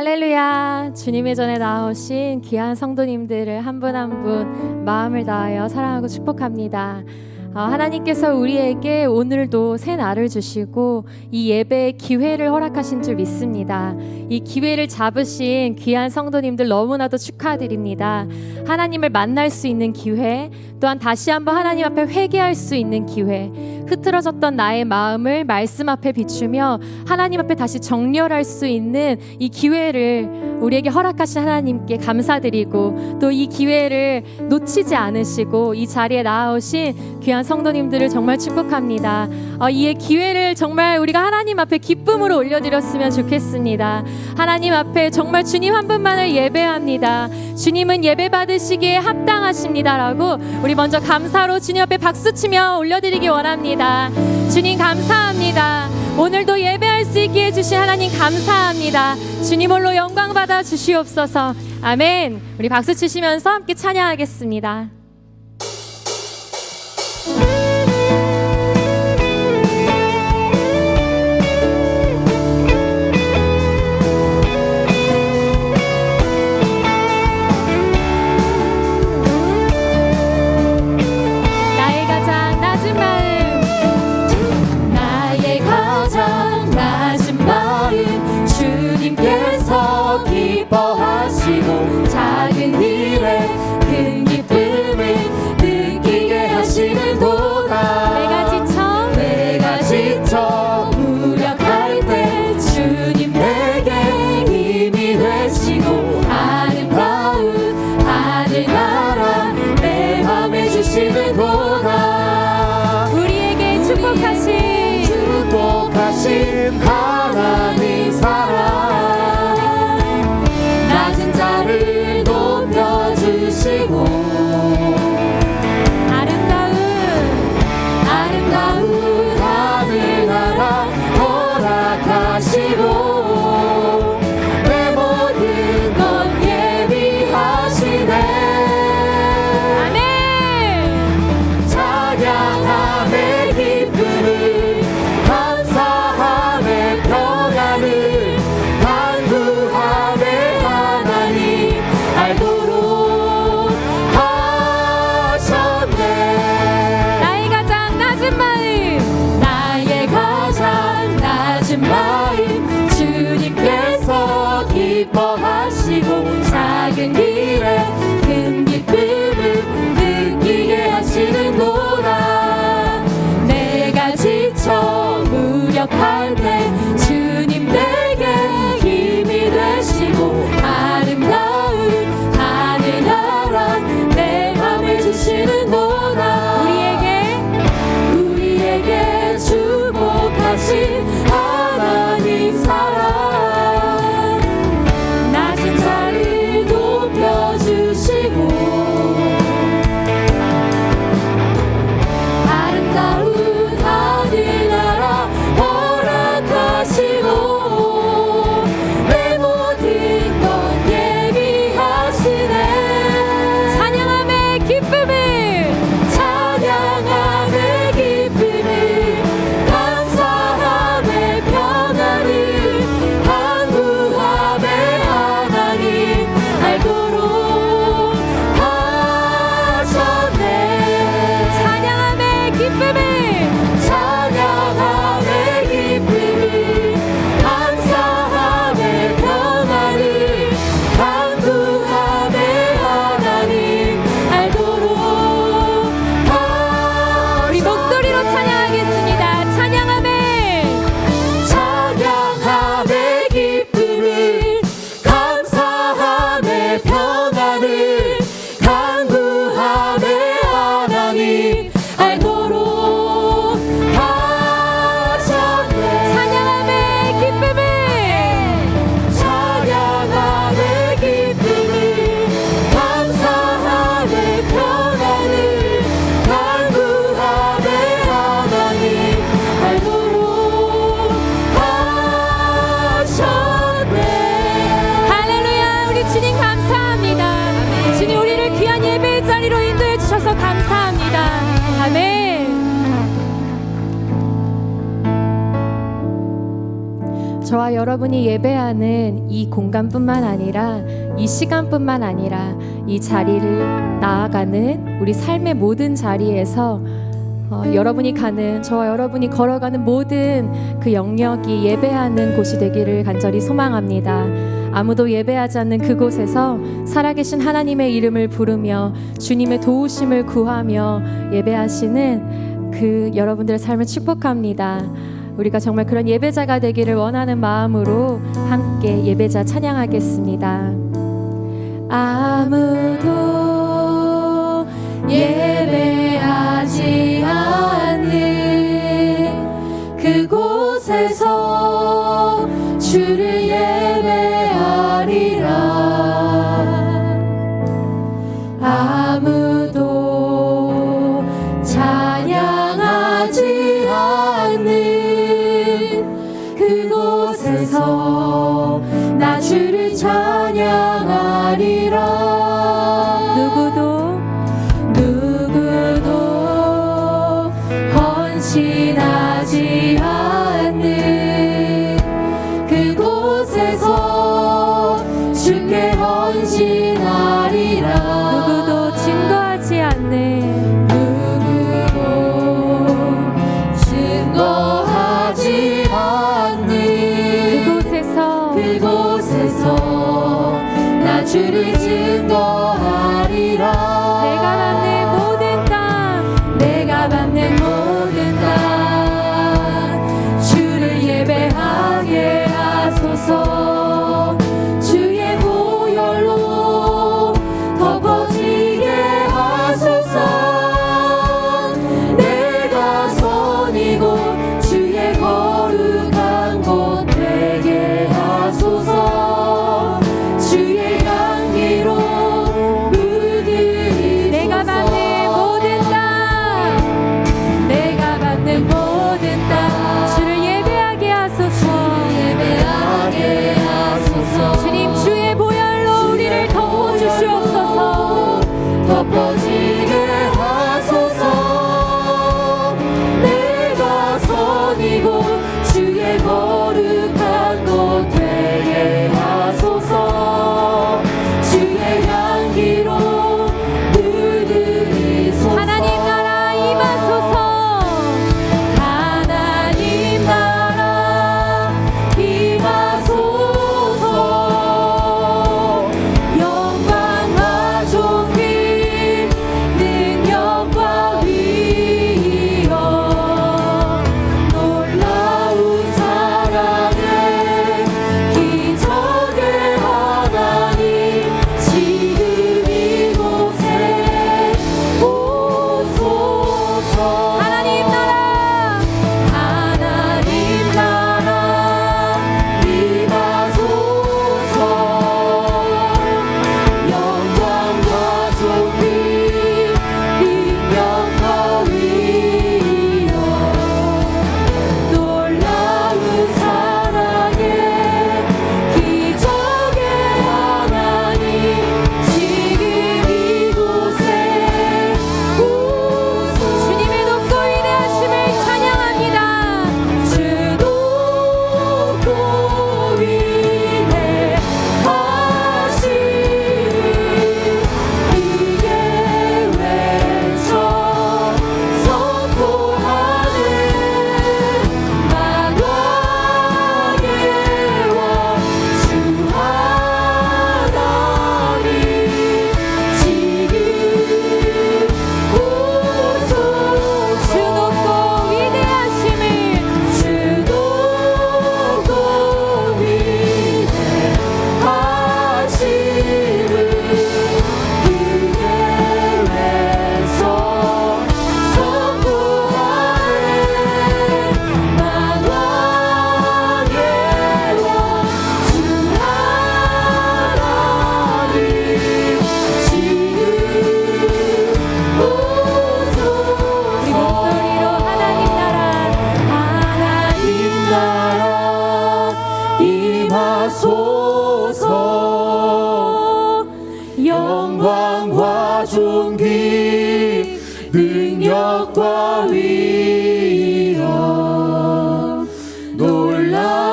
할렐루야. 주님의 전에 나오신 귀한 성도님들을 한 분 한 분 마음을 다하여 사랑하고 축복합니다. 어, 하나님께서 우리에게 오늘도 새 날을 주시고 이 예배의 기회를 허락하신 줄 믿습니다. 이 기회를 잡으신 귀한 성도님들 너무나도 축하드립니다. 하나님을 만날 수 있는 기회, 또한 다시 한번 하나님 앞에 회개할 수 있는 기회, 흐트러졌던 나의 마음을 말씀 앞에 비추며 하나님 앞에 다시 정렬할 수 있는 이 기회를 우리에게 허락하신 하나님께 감사드리고 또 이 기회를 놓치지 않으시고 이 자리에 나오신 귀한 성도님들을 정말 축복합니다. 어, 이 기회를 정말 우리가 하나님 앞에 기쁨으로 올려드렸으면 좋겠습니다. 하나님 앞에 정말 주님 한 분만을 예배합니다. 주님은 예배 받으시기에 합당하십니다라고 우리 먼저 감사로 주님 앞에 박수 치며 올려드리기 원합니다. 주님 감사합니다. 오늘도 예배할 수 있게 해주신 하나님 감사합니다. 주님 홀로 영광 받아 주시옵소서. 아멘. 우리 박수 치시면서 함께 찬양하겠습니다. 하신 하나님 저와 여러분이 예배하는 이 공간뿐만 아니라 이 시간뿐만 아니라 이 자리를 나아가는 우리 삶의 모든 자리에서 어, 여러분이 가는 저와 여러분이 걸어가는 모든 그 영역이 예배하는 곳이 되기를 간절히 소망합니다. 아무도 예배하지 않는 그곳에서 살아계신 하나님의 이름을 부르며 주님의 도우심을 구하며 예배하시는 그 여러분들의 삶을 축복합니다. 우리가 정말 그런 예배자가 되기를 원하는 마음으로 함께 예배자 찬양하겠습니다. 아무도 그곳에서 나 주를 찬양하리라.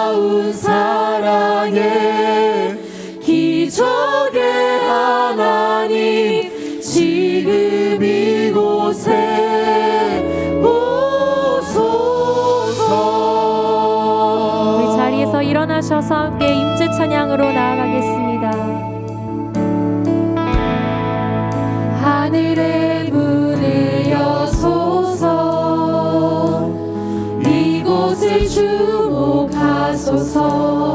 놀라운 사랑에 기적의 하나님 지금 이곳에 오소서. 우리 자리에서 일어나셔서 함께 임재 찬양으로 나 하소서.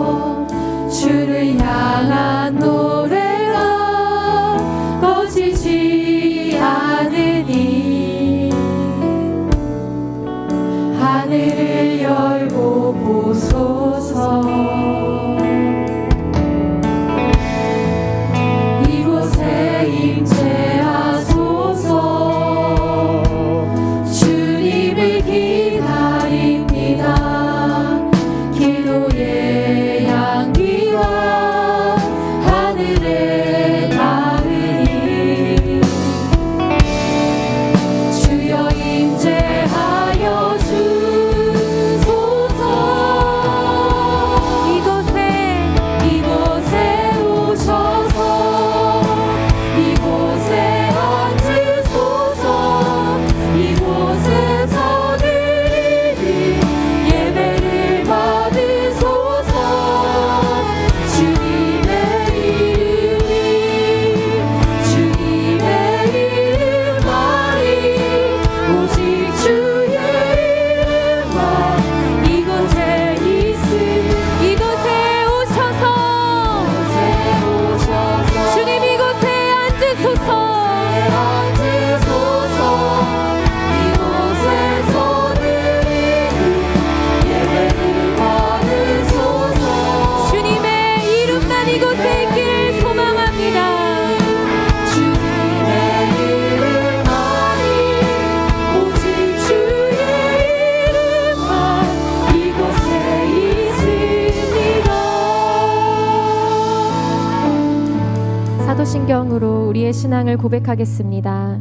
신앙을 고백하겠습니다.